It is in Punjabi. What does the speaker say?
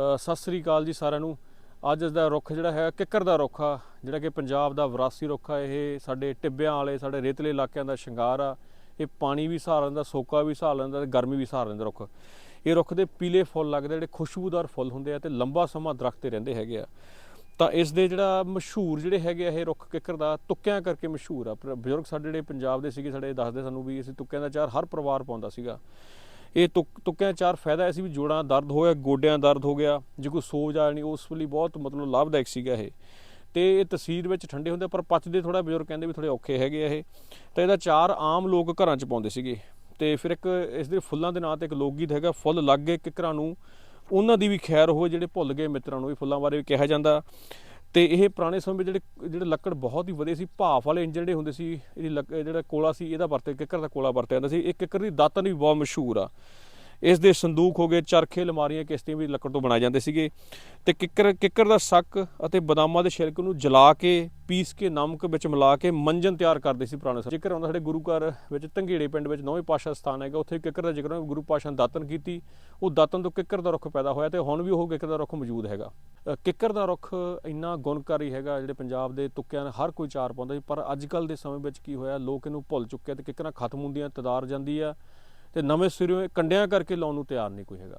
ਸਤਿ ਸ੍ਰੀ ਅਕਾਲ ਜੀ ਸਾਰਿਆਂ ਨੂੰ। ਅੱਜ ਦਾ ਰੁੱਖ ਜਿਹੜਾ ਹੈ, ਕਿੱਕਰ ਦਾ ਰੁੱਖ ਆ, ਜਿਹੜਾ ਕਿ ਪੰਜਾਬ ਦਾ ਵਿਰਾਸੀ ਰੁੱਖ ਆ। ਇਹ ਸਾਡੇ ਟਿੱਬਿਆਂ ਵਾਲੇ, ਸਾਡੇ ਰੇਤਲੇ ਇਲਾਕਿਆਂ ਦਾ ਸ਼ਿੰਗਾਰ ਆ। ਇਹ ਪਾਣੀ ਵੀ ਸਹਾਰ ਲੈਂਦਾ, ਸੋਕਾ ਵੀ ਸਹਾਰ ਲੈਂਦਾ ਤੇ ਗਰਮੀ ਵੀ ਸਹਾਰ ਲੈਂਦਾ ਰੁੱਖ। ਇਹ ਰੁੱਖ ਦੇ ਪੀਲੇ ਫੁੱਲ ਲੱਗਦੇ ਜਿਹੜੇ ਖੁਸ਼ਬੂਦਾਰ ਫੁੱਲ ਹੁੰਦੇ ਆ ਤੇ ਲੰਬਾ ਸਮਾਂ ਦਰਖਤ ਤੇ ਰਹਿੰਦੇ ਹੈਗੇ ਆ। ਤਾਂ ਇਸ ਦੇ ਜਿਹੜਾ ਮਸ਼ਹੂਰ ਜਿਹੜੇ ਹੈਗੇ ਆ ਇਹ ਰੁੱਖ ਕਿੱਕਰ ਦਾ, ਤੁੱਕਿਆਂ ਕਰਕੇ ਮਸ਼ਹੂਰ ਆ। ਪਰ ਬਜ਼ੁਰਗ ਸਾਡੇ ਜਿਹੜੇ ਪੰਜਾਬ ਦੇ ਸੀਗੇ, ਸਾਡੇ ਦੱਸਦੇ ਸਾਨੂੰ ਵੀ ਅਸੀਂ ਤੁੱਕਿਆਂ ਦਾ ਚਾਰ, ਹਰ ਪਰਿਵਾਰ ਪਾਉਂਦਾ ਸੀਗਾ। ਇਹ ਤੁਕ ਤੁੱਕਿਆਂ ਚਾਰ ਫਾਇਦਾ ਇਹ ਸੀ ਵੀ ਜੋੜਾਂ ਦਰਦ ਹੋਇਆ ਗੋਡਿਆਂ ਦਰਦ ਹੋ ਗਿਆ, ਜੇ ਕੋਈ ਸੋਜ ਆ ਜਾਣੀ ਉਸ ਲਈ ਬਹੁਤ ਮਤਲਬ ਲਾਭਦਾਇਕ ਸੀਗਾ ਇਹ। ਤੇ ਇਹ ਤਸੀਰ ਵਿੱਚ ਠੰਡੇ ਹੁੰਦੇ ਪਰ ਪਚਦੇ ਥੋੜਾ ਬਜ਼ੁਰਗ ਕਹਿੰਦੇ ਵੀ ਥੋੜੇ ਔਖੇ ਹੈਗੇ ਆ ਇਹ। ਤਾਂ ਇਹਦਾ ਚਾਰ ਆਮ ਲੋਕ ਘਰਾਂ 'ਚ ਪਾਉਂਦੇ ਸੀਗੇ। ਤੇ ਫਿਰ ਇੱਕ ਇਸ ਦੇ ਫੁੱਲਾਂ ਦੇ ਨਾਂ ਤੇ ਇੱਕ ਲੋਕ ਗੀਤ ਹੈਗਾ, ਫੁੱਲ ਲੱਗ ਗਏ ਕਿਕਰਾਂ ਨੂੰ। ਉਹਨਾਂ ਦੀ ਵੀ ਖੈਰ ਹੋਵੇ, ਜਿਹੜੇ ਭੁੱਲ ਗਏ ਮਿੱਤਰਾਂ ਨੂੰ ਵੀ ਫੁੱਲਾਂ ਬਾਰੇ ਵੀ ਕਿਹਾ ਜਾਂਦਾ। ਤੇ ਇਹ ਪੁਰਾਣੇ ਸਮੇਂ ਵਿੱਚ ਜਿਹੜੇ ਜਿਹੜੇ ਲੱਕੜ ਬਹੁਤ ਹੀ ਵਧੀਆ ਸੀ, ਭਾਫ ਵਾਲੇ ਇੰਜਣ ਜਿਹੜੇ ਹੁੰਦੇ ਸੀ, ਇਹਦੀ ਲੱਕ- ਜਿਹੜਾ ਕੋਲਾ ਸੀ, ਇਹਦਾ ਵਰਤੇ ਕਿੱਕਰ ਦਾ ਕੋਲਾ ਵਰਤਿਆ ਜਾਂਦਾ ਸੀ ਇਹ ਕਿੱਕਰ ਦੀ ਦਾਤਨ ਵੀ ਬਹੁਤ ਮਸ਼ਹੂਰ ਆ। ਇਸ ਦੇ ਸੰਦੂਕ ਹੋ ਗਏ ਚਰਖੇ ਲਮਾਰੀਆਂ ਕਿਸ਼ਤੀਆਂ ਵੀ ਲੱਕੜ ਤੋਂ ਬਣਾਏ ਜਾਂਦੇ ਸੀਗੇ। ਤੇ ਕਿੱਕਰ ਕਿੱਕਰ ਦਾ ਸੱਕ ਅਤੇ ਬਦਾਮਾਂ ਦੇ ਛਿਲਕ ਨੂੰ ਜਲਾ ਕੇ, ਪੀਸ ਕੇ, ਨਮਕ ਵਿੱਚ ਮਿਲਾ ਕੇ ਮੰਜਨ ਤਿਆਰ ਕਰਦੇ ਸੀ ਪੁਰਾਣੇ ਸਮੇਂ। ਜ਼ਿਕਰ ਆਉਂਦਾ ਸਾਡੇ ਗੁਰੂ ਘਰ ਵਿੱਚ, ਧੰਗੇੜੇ ਪਿੰਡ ਵਿੱਚ ਨੌਵੇਂ ਪਾਸ਼ਾ ਸਥਾਨ ਹੈਗਾ, ਉੱਥੇ ਕਿੱਕਰ ਦਾ ਜ਼ਿਕਰ ਗੁਰੂ ਪਾਸ਼ਾ ਨੇ ਦਾਤਨ ਕੀਤੀ। ਉਹ ਦਾਤਨ ਤੋਂ ਕਿੱਕਰ ਦਾ ਰੁੱਖ ਪੈਦਾ ਹੋਇਆ ਤੇ ਹੁਣ ਵੀ ਉਹ ਕਿੱਕਰ ਦਾ ਰੁੱਖ ਮੌਜੂਦ ਹੈਗਾ। ਕਿੱਕਰ ਦਾ ਰੁੱਖ ਇੰਨਾ ਗੁਣਕਾਰੀ ਹੈਗਾ, ਜਿਹੜੇ ਪੰਜਾਬ ਦੇ ਤੁੱਕਿਆਂ ਨੇ ਹਰ ਕੋਈ ਚਾਰ ਪਾਉਂਦਾ ਸੀ, ਪਰ ਅੱਜ ਕੱਲ ਦੇ ਸਮੇਂ ਵਿੱਚ ਕੀ ਹੋਇਆ, ਲੋਕ ਇਹਨੂੰ ਭੁੱਲ ਚੁੱਕੇ ਆ ਤੇ ਕਿੱਕਰਾਂ ਖਤਮ ਹੁੰਦੀਆਂ, ਤਦਾਰ ਜਾਂਦੀ ਆ। ਤੇ ਨਵੇਂ ਸਿਰਿਓਂ ਇਹ ਕੰਡਿਆਂ ਕਰਕੇ ਲਾਉਣ ਨੂੰ ਤਿਆਰ ਨਹੀਂ ਕੋਈ ਹੈਗਾ।